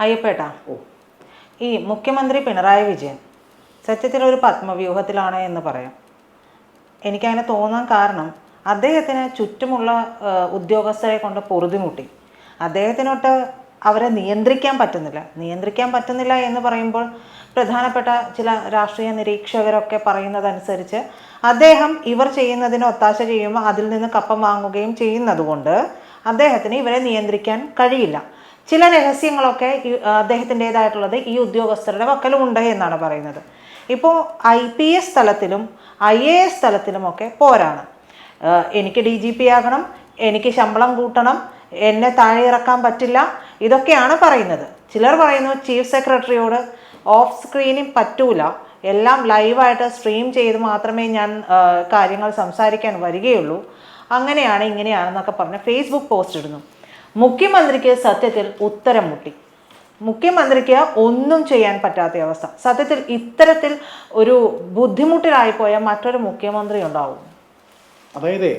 അയ്യപ്പേട്ടാ. ഈ മുഖ്യമന്ത്രി പിണറായി വിജയൻ സത്യത്തിൽ ഒരു പത്മവ്യൂഹത്തിലാണ് എന്ന് പറയാം. എനിക്കങ്ങനെ തോന്നാൻ കാരണം അദ്ദേഹത്തിന് ചുറ്റുമുള്ള ഉദ്യോഗസ്ഥരെ കൊണ്ട് പൊറുതിമുട്ടി. അദ്ദേഹത്തിനൊട്ട് അവരെ നിയന്ത്രിക്കാൻ പറ്റുന്നില്ല. നിയന്ത്രിക്കാൻ പറ്റുന്നില്ല എന്ന് പറയുമ്പോൾ പ്രധാനപ്പെട്ട ചില രാഷ്ട്രീയ നിരീക്ഷകരൊക്കെ പറയുന്നതനുസരിച്ച് അദ്ദേഹം ഇവർ ചെയ്യുന്നതിന് ഒത്താശ ചെയ്യുമ്പോൾ അതിൽ നിന്ന് കപ്പം വാങ്ങുകയും ചെയ്യുന്നതുകൊണ്ട് അദ്ദേഹത്തിന് ഇവരെ നിയന്ത്രിക്കാൻ കഴിയില്ല. ചില രഹസ്യങ്ങളൊക്കെ അദ്ദേഹത്തിന്റെതായിട്ടുള്ളത് ഈ ഉദ്യോഗസ്ഥരുടെ പക്കലുമുണ്ട് എന്നാണ് പറയുന്നത്. ഇപ്പോൾ ഐ പി എസ് തലത്തിലും ഐ എ എസ് തലത്തിലുമൊക്കെ പോരാണ്. എനിക്ക് ഡി ജി പി ആകണം എനിക്ക് ശമ്പളം കൂട്ടണം എന്നെ താഴെ ഇറക്കാൻ പറ്റില്ല ഇതൊക്കെയാണ് പറയുന്നത്. ചിലർ പറയുന്നു ചീഫ് സെക്രട്ടറിയോട് ഓഫ് സ്ക്രീനിൽ പറ്റൂല എല്ലാം ലൈവായിട്ട് സ്ട്രീം ചെയ്ത് മാത്രമേ ഞാൻ കാര്യങ്ങൾ സംസാരിക്കാൻ വരികയുള്ളൂ. അങ്ങനെയാണ് ഇങ്ങനെയാണെന്നൊക്കെ പറഞ്ഞ് ഫേസ്ബുക്ക് പോസ്റ്റ് ഇടുന്നു. മുഖ്യമന്ത്രിക്ക് സത്യത്തിൽ ഉത്തരം മുട്ടി. മുഖ്യമന്ത്രിക്ക് ഒന്നും ചെയ്യാൻ പറ്റാത്ത അവസ്ഥ. സത്യത്തിൽ ഇത്തരത്തിൽ ഒരു ബുദ്ധിമുട്ടിലായിപ്പോയ മറ്റൊരു മുഖ്യമന്ത്രി ഉണ്ടാവും. അതായത്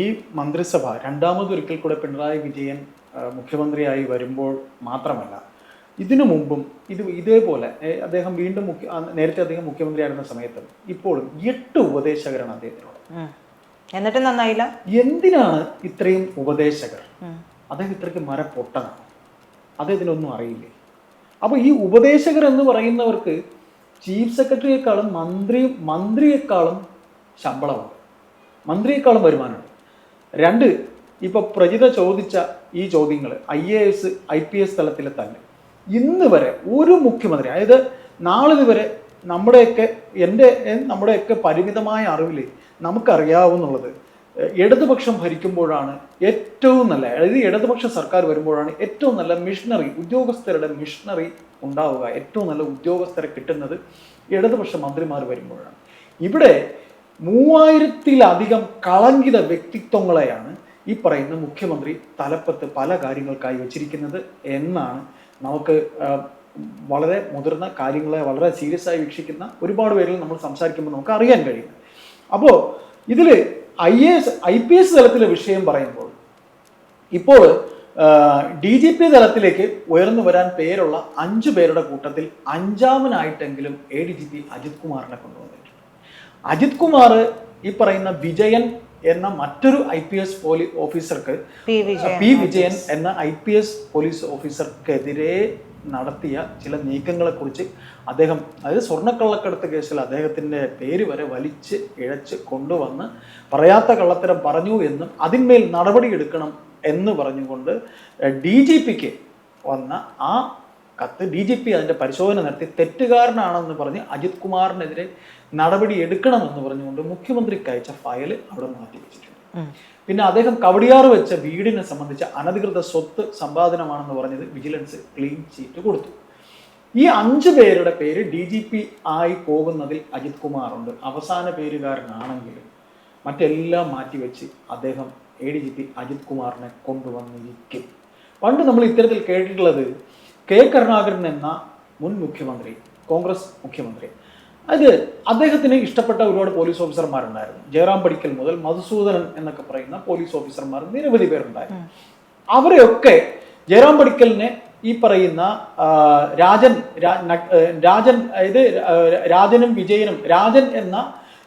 ഈ മന്ത്രിസഭ രണ്ടാമതൊരിക്കൽ കൂടെ പിണറായി വിജയൻ മുഖ്യമന്ത്രിയായി വരുമ്പോൾ മാത്രമല്ല ഇതിനു മുമ്പും ഇത് ഇതേപോലെ അദ്ദേഹം വീണ്ടും മുഖ്യ നേരത്തെ അദ്ദേഹം മുഖ്യമന്ത്രിയായിരുന്ന സമയത്തും ഇപ്പോഴും എട്ട് ഉപദേശകരാണ് അദ്ദേഹത്തിനോട് എന്നിട്ട് നന്നായില്ല? എന്തിനാണ് ഇത്രയും ഉപദേശകർ? അദ്ദേഹം ഇത്രയ്ക്ക് മര പൊട്ടനാണ് അദ്ദേഹത്തിനൊന്നും അറിയില്ലേ? അപ്പോൾ ഈ ഉപദേശകർ എന്ന് പറയുന്നവർക്ക് ചീഫ് സെക്രട്ടറിയേക്കാളും മന്ത്രി മന്ത്രിയേക്കാളും ശമ്പളമുണ്ട്. മന്ത്രിയേക്കാളും വരുമാനമുണ്ട്. രണ്ട് ഇപ്പോൾ പ്രജിത ചോദിച്ച ഈ ചോദ്യങ്ങൾ I A S I P S തലത്തിലെ തന്നെ. ഇന്ന് വരെ ഒരു മുഖ്യമന്ത്രി അതായത് നാളിത് വരെ നമ്മുടെയൊക്കെ എന്റെ നമ്മുടെയൊക്കെ പരിമിതമായ അറിവിൽ നമുക്കറിയാവുന്നുള്ളത് ഇടതുപക്ഷം ഭരിക്കുമ്പോഴാണ് ഏറ്റവും നല്ല അതായത് ഇടതുപക്ഷ സർക്കാർ വരുമ്പോഴാണ് ഏറ്റവും നല്ല മിഷണറി ഉദ്യോഗസ്ഥരുടെ മിഷണറി ഉണ്ടാവുക ഏറ്റവും നല്ല ഉദ്യോഗസ്ഥരെ കിട്ടുന്നത് ഇടതുപക്ഷ മന്ത്രിമാർ വരുമ്പോഴാണ്. ഇവിടെ മൂവായിരത്തിലധികം കളങ്കിത വ്യക്തിത്വങ്ങളെയാണ് ഈ പറയുന്ന മുഖ്യമന്ത്രി തലപ്പത്ത് പല കാര്യങ്ങൾക്കായി വെച്ചിരിക്കുന്നത് എന്നാണ് നമുക്ക് വളരെ മുതിർന്ന കാര്യങ്ങളെ വളരെ സീരിയസ് ആയി വീക്ഷിക്കുന്ന ഒരുപാട് പേരിൽ നമ്മൾ സംസാരിക്കുമ്പോൾ നമുക്ക് അറിയാൻ കഴിയും അപ്പോൾ ഇതിൽ I A S I P S തലത്തിലെ വിഷയം പറയുമ്പോൾ ഇപ്പോൾ ഡി ജി പി തലത്തിലേക്ക് ഉയർന്നു വരാൻ പേരുള്ള അഞ്ചു പേരുടെ കൂട്ടത്തിൽ അഞ്ചാമനായിട്ടെങ്കിലും A D G P Ajith കുമാറിനെ കൊണ്ടുവന്നിട്ടുണ്ട്. അജിത് കുമാർ ഈ പറയുന്ന വിജയൻ എന്ന മറ്റൊരു ഐ പി എസ് പോലീസ് ഓഫീസർക്ക് പി വിജയൻ എന്ന ഐ പി എസ് പോലീസ് ഓഫീസർക്കെതിരെ നടത്തിയ ചില നീക്കങ്ങളെക്കുറിച്ച് അദ്ദേഹം അതായത് സ്വർണക്കള്ളക്കടത്ത് കേസിൽ അദ്ദേഹത്തിന്റെ പേര് വരെ വലിച്ച് ഇഴച്ച് കൊണ്ടുവന്ന് പറയാത്ത കള്ളത്തരം പറഞ്ഞു എന്നും അതിന്മേൽ നടപടിയെടുക്കണം എന്ന് പറഞ്ഞുകൊണ്ട് ഡി ജി പിക്ക് വന്ന ആ കത്ത് ഡി ജി പി അതിന്റെ പരിശോധന നടത്തി തെറ്റുകാരനാണെന്ന് പറഞ്ഞ് അജിത് കുമാറിനെതിരെ നടപടി എടുക്കണമെന്ന് പറഞ്ഞുകൊണ്ട് മുഖ്യമന്ത്രിക്ക് അയച്ച ഫയൽ അവിടെ മാറ്റി വെച്ചിട്ടുണ്ട്. പിന്നെ അദ്ദേഹം കവടിയാർ വെച്ച വീടിനെ സംബന്ധിച്ച അനധികൃത സ്വത്ത് സമ്പാദനമാണെന്ന് പറഞ്ഞത് വിജിലൻസ് ക്ലീൻ ചീറ്റ് കൊടുത്തു. ഈ അഞ്ച് പേരുടെ പേര് ഡി ജി പി ആയി പോകുന്നതിൽ അജിത് കുമാറുണ്ട്. അവസാന പേരുകാരനാണെങ്കിലും മറ്റെല്ലാം മാറ്റിവെച്ച് അദ്ദേഹം A D G P Ajith കുമാറിനെ കൊണ്ടുവന്നിരിക്കും. പണ്ട് നമ്മൾ ഇത്തരത്തിൽ കേട്ടിട്ടുള്ളത് കെ കരുണാകരൻ എന്ന മുൻ മുഖ്യമന്ത്രി കോൺഗ്രസ് മുഖ്യമന്ത്രി. അത് അദ്ദേഹത്തിന് ഇഷ്ടപ്പെട്ട ഒരുപാട് പോലീസ് ഓഫീസർമാരുണ്ടായിരുന്നു ജയറാം പടിക്കൽ മുതൽ മധുസൂദനൻ എന്നൊക്കെ പറയുന്ന പോലീസ് ഓഫീസർമാർ നിരവധി പേരുണ്ടായിരുന്നു. അവരെയൊക്കെ ജയറാം പടിക്കലിനെ ഈ പറയുന്ന രാജൻ രാജൻ അതായത് രാജനും വിജയനും രാജൻ എന്ന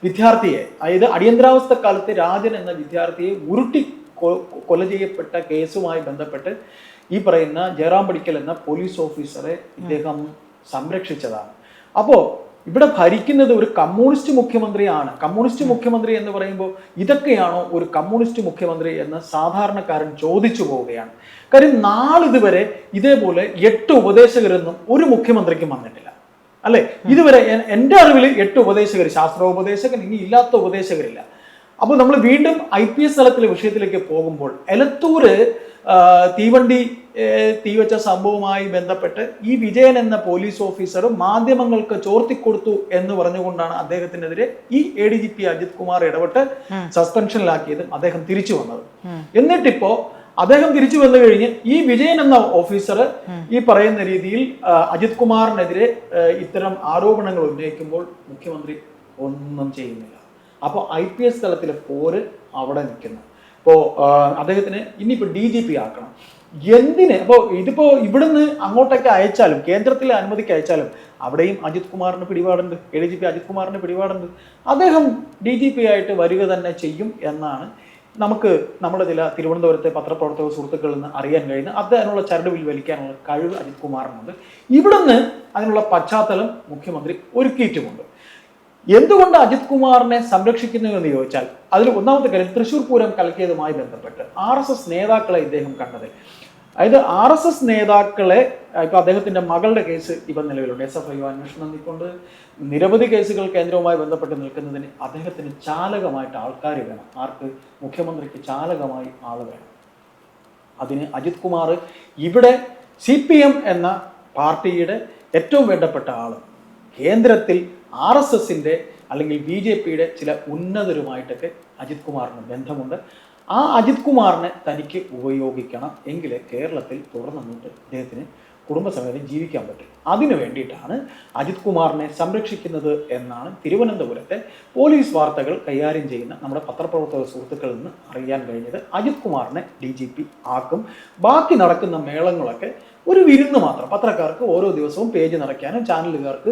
വിദ്യാർത്ഥിയെ അതായത് അടിയന്തരാവസ്ഥ കാലത്ത് രാജൻ എന്ന വിദ്യാർത്ഥിയെ ഉരുട്ടി കൊല ചെയ്യപ്പെട്ട കേസുമായി ബന്ധപ്പെട്ട് ഈ പറയുന്ന ജയറാം പടിക്കൽ എന്ന പോലീസ് ഓഫീസറെ ഇദ്ദേഹം സംരക്ഷിച്ചതാണ്. അപ്പോ ഇവിടെ ഭരിക്കുന്നത് ഒരു കമ്മ്യൂണിസ്റ്റ് മുഖ്യമന്ത്രിയാണ്. കമ്മ്യൂണിസ്റ്റ് മുഖ്യമന്ത്രി എന്ന് പറയുമ്പോൾ ഇതൊക്കെയാണോ ഒരു കമ്മ്യൂണിസ്റ്റ് മുഖ്യമന്ത്രി എന്ന് സാധാരണക്കാരൻ ചോദിച്ചു പോവുകയാണ്. കാര്യം നാളിതുവരെ ഇതേപോലെ എട്ട് ഉപദേശകരൊന്നും ഒരു മുഖ്യമന്ത്രിക്കും വന്നിട്ടില്ല. അല്ലെ? ഇതുവരെ എൻ- എന്റെ അറിവിൽ എട്ട് ഉപദേശകർ ശാസ്ത്രോപദേശകൻ ഇനി ഇല്ലാത്ത ഉപദേശകരില്ല. അപ്പോൾ നമ്മൾ വീണ്ടും ഐ പി എസ് തലത്തിലെ വിഷയത്തിലേക്ക് പോകുമ്പോൾ എലത്തൂര് തീവണ്ടി തീവച്ച സംഭവവുമായി ബന്ധപ്പെട്ട് ഈ വിജയൻ എന്ന പോലീസ് ഓഫീസർ മാധ്യമങ്ങൾക്ക് ചോർത്തിക്കൊടുത്തു എന്ന് പറഞ്ഞുകൊണ്ടാണ് അദ്ദേഹത്തിനെതിരെ ഈ A D G P Ajith Kumar ഇടപെട്ട് സസ്പെൻഷനിലാക്കിയതും അദ്ദേഹം തിരിച്ചു വന്നത്. എന്നിട്ടിപ്പോ അദ്ദേഹം തിരിച്ചു വന്നു കഴിഞ്ഞ് ഈ വിജയൻ എന്ന ഓഫീസർ ഈ പറയുന്ന രീതിയിൽ അജിത് കുമാറിനെതിരെ ഇത്തരം ആരോപണങ്ങൾ ഉന്നയിക്കുമ്പോൾ മുഖ്യമന്ത്രി ഒന്നും ചെയ്യുന്നില്ല. അപ്പോൾ ഐ പി എസ് തലത്തിലെ പോര് അവിടെ നിൽക്കുന്നു. ഇപ്പോൾ അദ്ദേഹത്തിന് ഇനിയിപ്പോൾ ഡി ജി പി ആക്കണം. എന്തിന്? അപ്പോൾ ഇതിപ്പോ ഇവിടുന്ന് അങ്ങോട്ടേക്ക് അയച്ചാലും കേന്ദ്രത്തിൽ അനുമതിക്ക് അയച്ചാലും അവിടെയും അജിത് കുമാറിന് പിടിപാടുണ്ട്. A D G P Ajith കുമാറിന് പിടിപാടുണ്ട്. അദ്ദേഹം ഡി ജി പി ആയിട്ട് വരിക തന്നെ ചെയ്യും എന്നാണ് നമുക്ക് നമ്മുടെ ചില തിരുവനന്തപുരത്തെ പത്രപ്രവർത്തക സുഹൃത്തുക്കളിൽ നിന്ന് അറിയാൻ അദ്ദേഹത്തിനുള്ള അതിനുള്ള ചരടുവിൽ വലിക്കാനുള്ള കഴിവ് അജിത് കുമാറിനുണ്ട്. ഇവിടുന്ന് അതിനുള്ള പശ്ചാത്തലം മുഖ്യമന്ത്രി ഒരുക്കിയിട്ടുമുണ്ട്. എന്തുകൊണ്ട് അജിത് കുമാറിനെ സംരക്ഷിക്കുന്നു എന്ന് ചോദിച്ചാൽ അതിൽ ഒന്നാമത്തെ കാര്യം തൃശൂർ പൂരം കലക്കിയതുമായി ബന്ധപ്പെട്ട് ആർ എസ് എസ് നേതാക്കളെ ഇദ്ദേഹം കണ്ടത്. അതായത് ആർ എസ് എസ് നേതാക്കളെ ഇപ്പൊ അദ്ദേഹത്തിന്റെ മകളുടെ കേസ് ഇപ്പം നിലവിലുണ്ട്. എസ് എഫ് ഐ അന്വേഷണം നിൽക്കൊണ്ട് നിരവധി കേസുകൾ കേന്ദ്രവുമായി ബന്ധപ്പെട്ട് നിൽക്കുന്നതിന് അദ്ദേഹത്തിന് ചാലകമായിട്ട് ആൾക്കാർ വേണം. ആർക്ക്? മുഖ്യമന്ത്രിക്ക് ചാലകമായി ആൾ വേണം. അതിന് അജിത് കുമാർ ഇവിടെ സി പി എം എന്ന പാർട്ടിയുടെ ഏറ്റവും വേണ്ടപ്പെട്ട ആൾ കേന്ദ്രത്തിൽ ആർ എസ് എസിന്റെ അല്ലെങ്കിൽ ബി ജെ പിയുടെ ചില ഉന്നതരുമായിട്ടൊക്കെ അജിത് കുമാറിന് ബന്ധമുണ്ട്. ആ അജിത് കുമാറിനെ തനിക്ക് ഉപയോഗിക്കണം എങ്കിൽ കേരളത്തിൽ തുടർന്നങ്ങോട്ട് അദ്ദേഹത്തിന് കുടുംബസമേതം ജീവിക്കാൻ പറ്റും. അതിനു വേണ്ടിയിട്ടാണ് അജിത് കുമാറിനെ സംരക്ഷിക്കുന്നത് എന്നാണ് തിരുവനന്തപുരത്തെ പോലീസ് വാർത്തകൾ കൈകാര്യം ചെയ്യുന്ന നമ്മുടെ പത്രപ്രവർത്തക സുഹൃത്തുക്കളിൽ നിന്ന് അറിയാൻ കഴിഞ്ഞത്. അജിത് കുമാറിനെ ഡി ആക്കും. ബാക്കി നടക്കുന്ന മേളങ്ങളൊക്കെ ഒരു വിരുന്ന് മാത്രം. പത്രക്കാർക്ക് ഓരോ ദിവസവും പേജ് നിറയ്ക്കാനും ചാനലുകാർക്ക്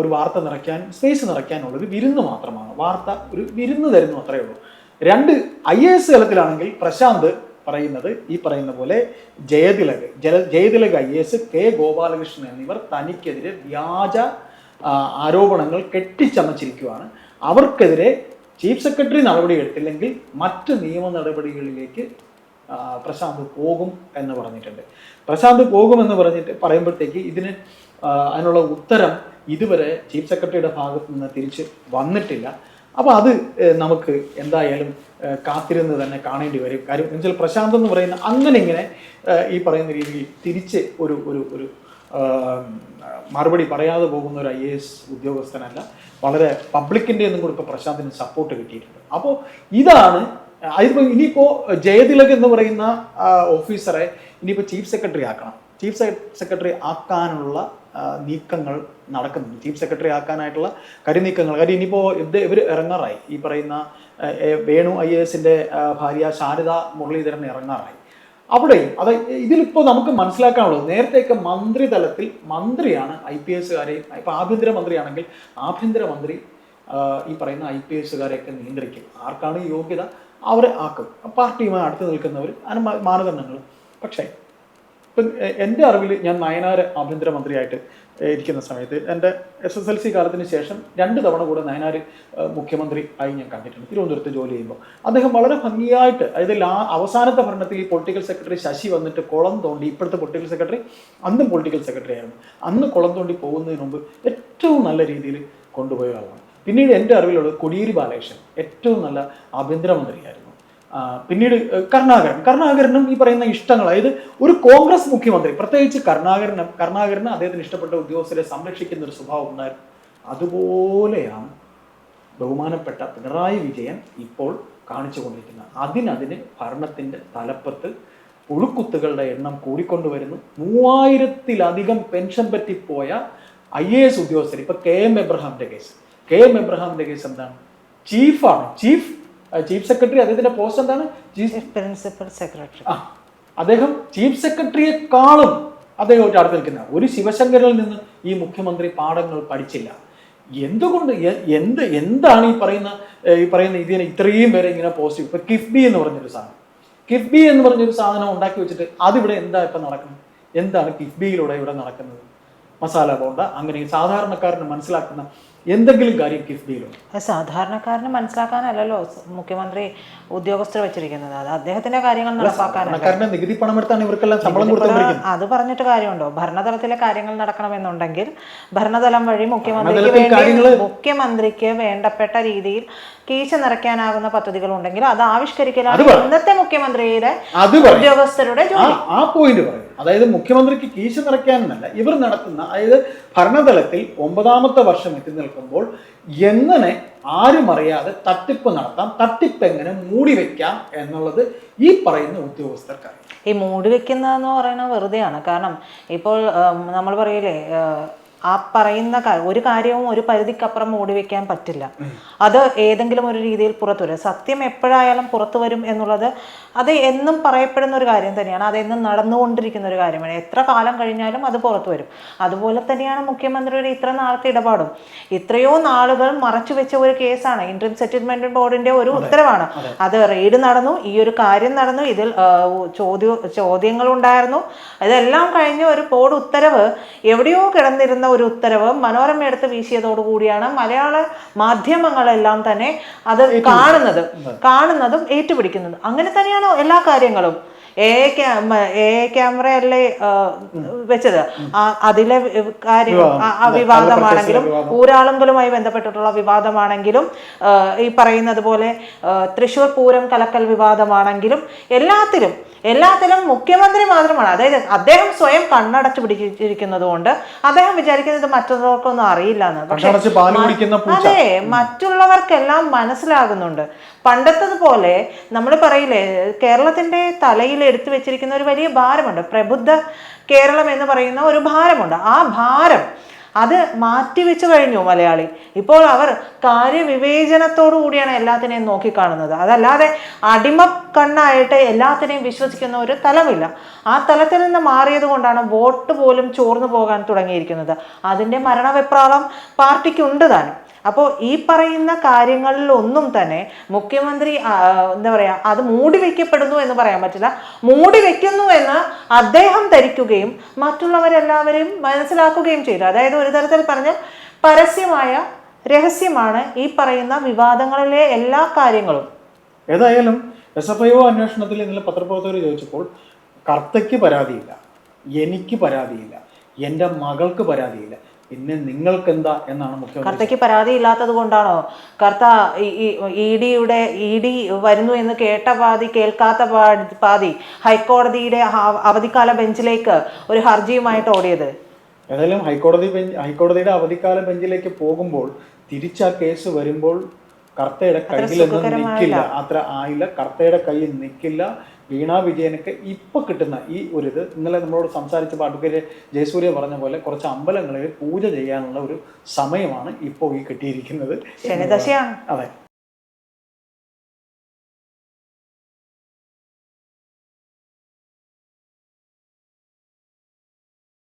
ഒരു വാർത്ത നിറയ്ക്കാൻ സ്പേസ് നിറയ്ക്കാനുള്ള ഒരു വിരുന്ന് മാത്രമാണ്. വാർത്ത ഒരു വിരുന്ന് തരുന്നു അത്രയേ ഉള്ളൂ. രണ്ട് ഐ എ എസ് തലത്തിലാണെങ്കിൽ പ്രശാന്ത് പറയുന്നത് ഈ പറയുന്ന പോലെ ജയതിലക് ജല Jayathilak I S K Gopalakrishnan എന്നിവർ തനിക്കെതിരെ വ്യാജ ആരോപണങ്ങൾ കെട്ടിച്ചമച്ചിരിക്കുകയാണ് അവർക്കെതിരെ ചീഫ് സെക്രട്ടറി നടപടിയെടുത്തില്ലെങ്കിൽ മറ്റ് നിയമ നടപടികളിലേക്ക് പ്രശാന്ത് പോകും എന്ന് പറഞ്ഞിട്ടുണ്ട്. പ്രശാന്ത് പോകുമെന്ന് പറഞ്ഞിട്ട് പറയുമ്പോഴത്തേക്ക് ഇതിന് അതിനുള്ള ഉത്തരം ഇതുവരെ ചീഫ് സെക്രട്ടറിയുടെ ഭാഗത്തു നിന്ന് തിരിച്ച് വന്നിട്ടില്ല. അപ്പോൾ അത് നമുക്ക് എന്തായാലും കാത്തിരുന്ന് തന്നെ കാണേണ്ടി വരും. കാര്യം എന്ന് വെച്ചാൽ പ്രശാന്ത് എന്ന് പറയുന്ന അങ്ങനെ ഇങ്ങനെ ഈ പറയുന്ന രീതിയിൽ തിരിച്ച് ഒരു ഒരു ഒരു മറുപടി പറയാതെ പോകുന്ന ഒരു ഐ എ എസ് ഉദ്യോഗസ്ഥനല്ല വളരെ പബ്ലിക്കിന്റെ ഒന്നും കൂടി ഇപ്പോൾ പ്രശാന്തിന് സപ്പോർട്ട് കിട്ടിയിട്ടുണ്ട്. അപ്പോൾ ഇതാണ് അതിപ്പോൾ ഇനിയിപ്പോൾ ജയതിലക് എന്ന് പറയുന്ന ഓഫീസറെ ഇനിയിപ്പോൾ ചീഫ് സെക്രട്ടറി ആക്കണം. ചീഫ് സെക്രട്ടറി ആക്കാനുള്ള നീക്കങ്ങൾ നടക്കുന്നുണ്ട്. ചീഫ് സെക്രട്ടറി ആക്കാനായിട്ടുള്ള കരിനീക്കങ്ങൾ. കാര്യം ഇനിയിപ്പോൾ ഇത് ഇവർ ഇറങ്ങാറായി. ഈ പറയുന്ന വേണു ഐ എ ഭാര്യ ശാരദ മുരളീധരൻ ഇറങ്ങാറായി. അവിടെ അത് ഇതിലിപ്പോൾ നമുക്ക് മനസ്സിലാക്കാനുള്ളത് നേരത്തെയൊക്കെ മന്ത്രിതലത്തിൽ മന്ത്രിയാണ് ഐ പി എസുകാരെയും മന്ത്രിയാണെങ്കിൽ ആഭ്യന്തരമന്ത്രി മന്ത്രി ഈ പറയുന്ന ഐ പി എസുകാരെയൊക്കെ നിയന്ത്രിക്കും. ആർക്കാണ് യോഗ്യത? അവരെ ആക്കും. പാർട്ടിയുമായി അടുത്ത് നിൽക്കുന്നവർ അതിന് മാനദണ്ഡങ്ങൾ. പക്ഷേ ഇപ്പം എന്റെ അറിവിൽ ഞാൻ നയനാര് ആഭ്യന്തരമന്ത്രിയായിട്ട് ഇരിക്കുന്ന സമയത്ത് എന്റെ എസ് എസ് എൽ സി കാലത്തിന് ശേഷം രണ്ട് തവണ കൂടെ നയനാർ മുഖ്യമന്ത്രി ആയി ഞാൻ കണ്ടിട്ടുണ്ട്. തിരുവനന്തപുരത്ത് ജോലി ചെയ്യുമ്പോൾ. അദ്ദേഹം വളരെ ഭംഗിയായിട്ട് അതായത് ലാ അവസാനത്തെ ഭരണത്തിൽ ഈ പൊളിറ്റിക്കൽ സെക്രട്ടറി ശശി വന്നിട്ട് കുളം തോണ്ടി ഇപ്പോഴത്തെ പൊളിറ്റിക്കൽ സെക്രട്ടറി അന്നും പൊളിറ്റിക്കൽ സെക്രട്ടറി ആയിരുന്നു. അന്ന് കുളം തോണ്ടി പോകുന്നതിന് മുമ്പ് ഏറ്റവും നല്ല രീതിയിൽ കൊണ്ടുപോയ ആളാണ്. പിന്നീട് എന്റെ അറിവിലുള്ളത് കൊടിയേരി ബാലകൃഷ്ണൻ ഏറ്റവും നല്ല ആഭ്യന്തരമന്ത്രിയായിരുന്നു. പിന്നീട് കർണാകരൻ കർണാകരനും ഈ പറയുന്ന ഇഷ്ടങ്ങൾ അതായത് ഒരു കോൺഗ്രസ് മുഖ്യമന്ത്രി പ്രത്യേകിച്ച് കരുണാകരനും കരുണാകരന് അദ്ദേഹത്തിന് ഇഷ്ടപ്പെട്ട ഉദ്യോഗസ്ഥരെ സംരക്ഷിക്കുന്ന ഒരു സ്വഭാവം ഉണ്ടായിരുന്നു. അതുപോലെയാണ് ബഹുമാനപ്പെട്ട പിണറായി വിജയൻ ഇപ്പോൾ കാണിച്ചുകൊണ്ടിരിക്കുന്നത്. അതിനതിന് ഭരണത്തിന്റെ തലപ്പത്ത് പുഴുക്കുത്തുകളുടെ എണ്ണം കൂടിക്കൊണ്ടുവരുന്നു. മൂവായിരത്തിലധികം പെൻഷൻ പറ്റിപ്പോയ ഐ എ എസ് ഉദ്യോഗസ്ഥർ ഇപ്പൊ കെ എം എബ്രഹാമിന്റെ കേസ്. കെ എം എബ്രഹാമിന്റെ കേസ് എന്താണ്? ചീഫാണ് ചീഫ് ചീഫ് സെക്രട്ടറി അദ്ദേഹത്തിന്റെ പോസ്റ്റ് എന്താണ്? ചീഫ് പ്രിൻസിപ്പൽ സെക്രട്ടറി ആ അദ്ദേഹം ചീഫ് സെക്രട്ടറിയെക്കാളും അദ്ദേഹം ഒരു അടുത്ത് നിൽക്കുന്ന. ഒരു ശിവശങ്കറിൽ നിന്ന് ഈ മുഖ്യമന്ത്രി പാഠങ്ങൾ പഠിച്ചില്ല. എന്തുകൊണ്ട് എന്ത് എന്താണ് ഈ പറയുന്ന ഈ പറയുന്ന ഇതിനെ ഇത്രയും പേരെ ഇങ്ങനെ പോസ്റ്റ് ഇപ്പൊ കിഫ്ബി എന്ന് പറഞ്ഞൊരു സാധനം. കിഫ്ബി എന്ന് പറഞ്ഞൊരു സാധനം ഉണ്ടാക്കി വെച്ചിട്ട് അതിവിടെ എന്താ ഇപ്പൊ നടക്കുന്നത്? എന്താണ് കിഫ്ബിയിലൂടെ ഇവിടെ നടക്കുന്നത്? മസാല ബോണ്ട അങ്ങനെ സാധാരണക്കാരന് മനസ്സിലാക്കുന്ന എന്തെങ്കിലും കാര്യം കിഫ്ബിയിലുണ്ട് അത് സാധാരണക്കാരന് മനസ്സിലാക്കാനല്ലല്ലോ. മുഖ്യമന്ത്രി ഉദ്യോഗസ്ഥർ വെച്ചിരിക്കുന്നത്. അത് അദ്ദേഹത്തിന്റെ കാര്യങ്ങൾ നടപ്പാക്കാനാണ് നികുതി പണം എടുത്താണ് ഇവർക്കെല്ലാം ശമ്പളം അത് പറഞ്ഞിട്ട് കാര്യമുണ്ടോ? ഭരണതലത്തിലെ കാര്യങ്ങൾ നടക്കണമെന്നുണ്ടെങ്കിൽ ഭരണതലം വഴി മുഖ്യമന്ത്രിക്ക് വേണ്ടി മുഖ്യമന്ത്രിക്ക് വേണ്ടപ്പെട്ട രീതിയിൽ കീശ നിറയ്ക്കാനാകുന്ന പദ്ധതികൾ ഉണ്ടെങ്കിൽ അത് ആവിഷ്കരിക്കലാണ് ഇന്നത്തെ മുഖ്യമന്ത്രിയുടെ ഉദ്യോഗസ്ഥരുടെ ആ പോയിന്റ് പറയും അതായത് മുഖ്യമന്ത്രിക്ക് കീശ നിറയ്ക്കാനെന്നല്ല. ഇവർ നടത്തുന്ന അതായത് ഭരണതലത്തിൽ ഒമ്പതാമത്തെ വർഷം എത്തി നിൽക്കുമ്പോൾ എങ്ങനെ ആരും അറിയാതെ തട്ടിപ്പ് നടത്താം തട്ടിപ്പ് എങ്ങനെ മൂടി വെക്കാം എന്നുള്ളത് ഈ പറയുന്ന ഉദ്യോഗസ്ഥർക്കറിയാം. ഈ മൂടി വെക്കുന്നതെന്ന് പറയുന്നത് വെറുതെയാണ്. കാരണം ഇപ്പോൾ നമ്മൾ പറയില്ലേ ആ പറയുന്ന ഒരു കാര്യവും ഒരു പരിധിക്കപ്പുറം മൂടി വെക്കാൻ പറ്റില്ല. അത് ഏതെങ്കിലും ഒരു രീതിയിൽ പുറത്തു വരും. സത്യം എപ്പോഴായാലും പുറത്തു വരും എന്നുള്ളത് അത് എന്നും പറയപ്പെടുന്ന ഒരു കാര്യം തന്നെയാണ്. അതെന്നും നടന്നുകൊണ്ടിരിക്കുന്ന ഒരു കാര്യമാണ്. എത്ര കാലം കഴിഞ്ഞാലും അത് പുറത്തു വരും. അതുപോലെ തന്നെയാണ് മുഖ്യമന്ത്രിയുടെ ഇത്ര നാളത്തെ ഇടപാടും. ഇത്രയോ നാളുകൾ മറച്ചു വെച്ച ഒരു കേസാണ്. ഇൻട്രീം സെറ്റിൽമെന്റ് ബോർഡിന്റെ ഒരു ഉത്തരവാണ്. അത്. റെയ്ഡ് നടന്നു. ഈ ഒരു കാര്യം നടന്നു. ഇതിൽ ചോദ്യ ചോദ്യങ്ങളുണ്ടായിരുന്നു. ഇതെല്ലാം കഴിഞ്ഞ ഒരു ബോർഡ് ഉത്തരവ് എവിടെയോ കിടന്നിരുന്ന ഒരു ഉത്തരവ് മനോരമ എടുത്ത് വീശിയതോടുകൂടിയാണ് മലയാള മാധ്യമങ്ങളെല്ലാം തന്നെ അത് കാണുന്നത് കാണുന്നതും ഏറ്റുപിടിക്കുന്നതും. അങ്ങനെ തന്നെയാണ് എല്ലാ കാര്യങ്ങളും. എ ക്യാമറ എ ക്യാമറയല്ലേ അല്ലേ വെച്ചത്. അതിലെ കാര്യം വിവാദമാണെങ്കിലും ഊരാളുങ്കലുമായി ബന്ധപ്പെട്ടിട്ടുള്ള വിവാദമാണെങ്കിലും ഈ പറയുന്നത് പോലെ തൃശൂർ തൃശ്ശൂർ പൂരം കലക്കൽ വിവാദമാണെങ്കിലും എല്ലാത്തിലും എല്ലാത്തിലും മുഖ്യമന്ത്രി മാത്രമാണ്. അതായത് അദ്ദേഹം സ്വയം കണ്ണടച്ചു പിടിച്ചിരിക്കുന്നത് കൊണ്ട് അദ്ദേഹം വിചാരിക്കുന്നത് മറ്റുള്ളവർക്കൊന്നും അറിയില്ല എന്ന് പക്ഷെ അതെ മറ്റുള്ളവർക്കെല്ലാം മനസ്സിലാകുന്നുണ്ട്. പണ്ടത്തതുപോലെ നമ്മൾ പറയില്ലേ കേരളത്തിന്റെ തലയിൽ എടുത്തു വെച്ചിരിക്കുന്ന ഒരു വലിയ ഭാരമുണ്ട്. പ്രബുദ്ധ കേരളം എന്ന് പറയുന്ന ഒരു ഭാരമുണ്ട്. ആ ഭാരം അത് മാറ്റിവെച്ചു കഴിഞ്ഞു മലയാളി. ഇപ്പോൾ അവർ കാര്യവിവേചനത്തോടു കൂടിയാണ് എല്ലാത്തിനെയും നോക്കിക്കാണുന്നത്. അതല്ലാതെ അടിമ കണ്ണായിട്ട് എല്ലാത്തിനെയും വിശ്വസിക്കുന്ന ഒരു തലമില്ല. ആ തലത്തിൽ നിന്ന് മാറിയത് കൊണ്ടാണ് വോട്ട് പോലും ചോർന്നു പോകാൻ തുടങ്ങിയിരിക്കുന്നത്. അതിന്റെ മരണവിപ്രാളം പാർട്ടിക്കുണ്ട് താനും. അപ്പോൾ ഈ പറയുന്ന കാര്യങ്ങളിൽ ഒന്നും തന്നെ മുഖ്യമന്ത്രി എന്താ പറയുക അത് മൂടി വയ്ക്കപ്പെടുന്നു എന്ന് പറയാൻ പറ്റില്ല. മൂടി വയ്ക്കുന്നു എന്ന് അദ്ദേഹം ധരിക്കുകയും മറ്റുള്ളവരെല്ലാവരെയും മനസ്സിലാക്കുകയും ചെയ്തു. അതായത് ഒരു തരത്തിൽ പറഞ്ഞ പരസ്യമായ രഹസ്യമാണ് ഈ പറയുന്ന വിവാദങ്ങളിലെ എല്ലാ കാര്യങ്ങളും. ഏതായാലും എസ് എഫ് ഐ ഒ അന്വേഷണത്തിൽ ഇന്നലെ പത്രപ്രവർത്തകർ ചോദിച്ചപ്പോൾ കർത്തയ്ക്ക് പരാതിയില്ല എനിക്ക് പരാതിയില്ല എന്റെ മകൾക്ക് പരാതിയില്ല പിന്നെ നിങ്ങൾക്ക് എന്താ എന്നാണ് മുഖ്യമന്ത്രി കർത്തയ്ക്ക് പരാതി ഇല്ലാത്തത് കൊണ്ടാണോ? കർത്ത ഇ ഡിയുടെ ഇ ഡി വരുന്നു എന്ന് കേട്ട പാതി കേൾക്കാത്ത പാതി ഹൈക്കോടതിയുടെ അവധിക്കാല ബെഞ്ചിലേക്ക് ഒരു ഹർജിയുമായിട്ട് ഓടിയത്. ഏതായാലും ഹൈക്കോടതി ബെഞ്ച് ഹൈക്കോടതിയുടെ അവധിക്കാല ബെഞ്ചിലേക്ക് പോകുമ്പോൾ തിരിച്ച് ആ കേസ് വരുമ്പോൾ കർത്തയുടെ കയ്യിലൊന്നും നിൽക്കില്ല അത്ര ആയില്ല. കർത്തയുടെ കയ്യിൽ നിൽക്കില്ല വീണാ വിജയനൊക്കെ ഇപ്പൊ കിട്ടുന്ന ഈ ഒരു ഇത്. ഇന്നലെ നമ്മളോട് സംസാരിച്ച പാട്ടുകാര് ജയസൂര്യ പറഞ്ഞ പോലെ കുറച്ച് അമ്പലങ്ങളിൽ പൂജ ചെയ്യാനുള്ള ഒരു സമയമാണ് ഇപ്പോൾ ഈ കിട്ടിയിരിക്കുന്നത്. അതെ.